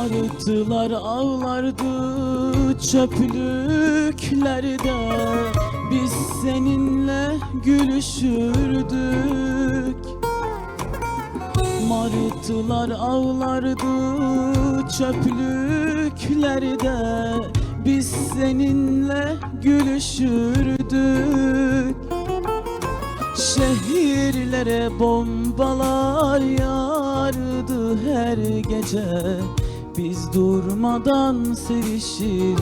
Martılar ağlardı çöplüklerde. Biz seninle gülüşürdük. Martılar ağlardı çöplüklerde. Biz seninle gülüşürdük. Şehirlere bombalar yağardı her gece Biz durmadan sevişirdik.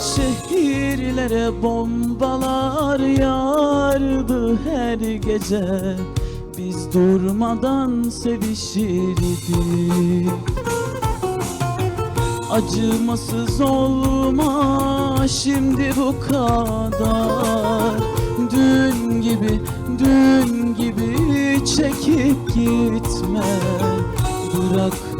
Şehirlere bombalar yağardı her gece. Biz durmadan sevişirdik. Acımasız olma şimdi bu kadar. Dün gibi, dün gibi çekip gitme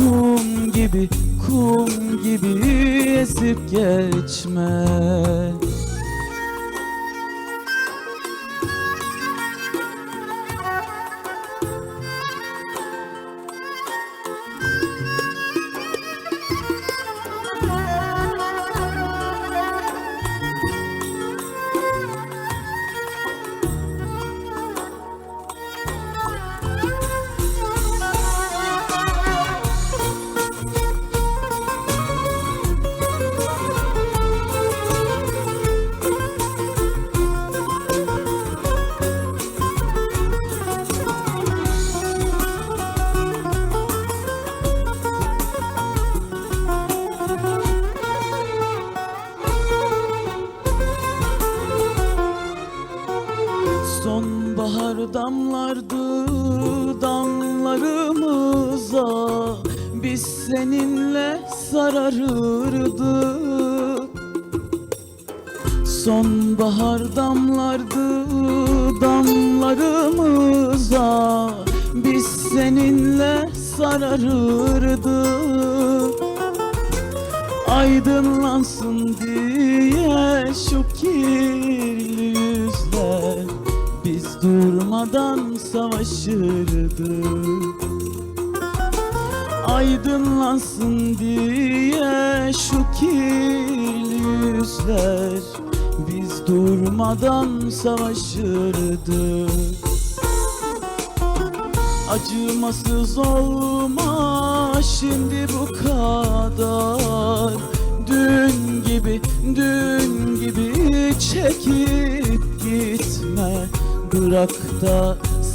Kum gibi, kum gibi ezip geçme Sonbahar damlardı damlarımıza. Biz seninle sararırdık Sonbahar damlardı damlarımıza. Biz seninle sararırdık Aydınlansın diye durmadan savaşırdık Aydınlansın diye şu kirli yüzler Biz durmadan savaşırdık Acımasız olma şimdi bu kadar. Dün gibi, dün gibi çekip gitme. Bırak da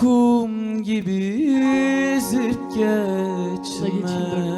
kum gibi ezip geçme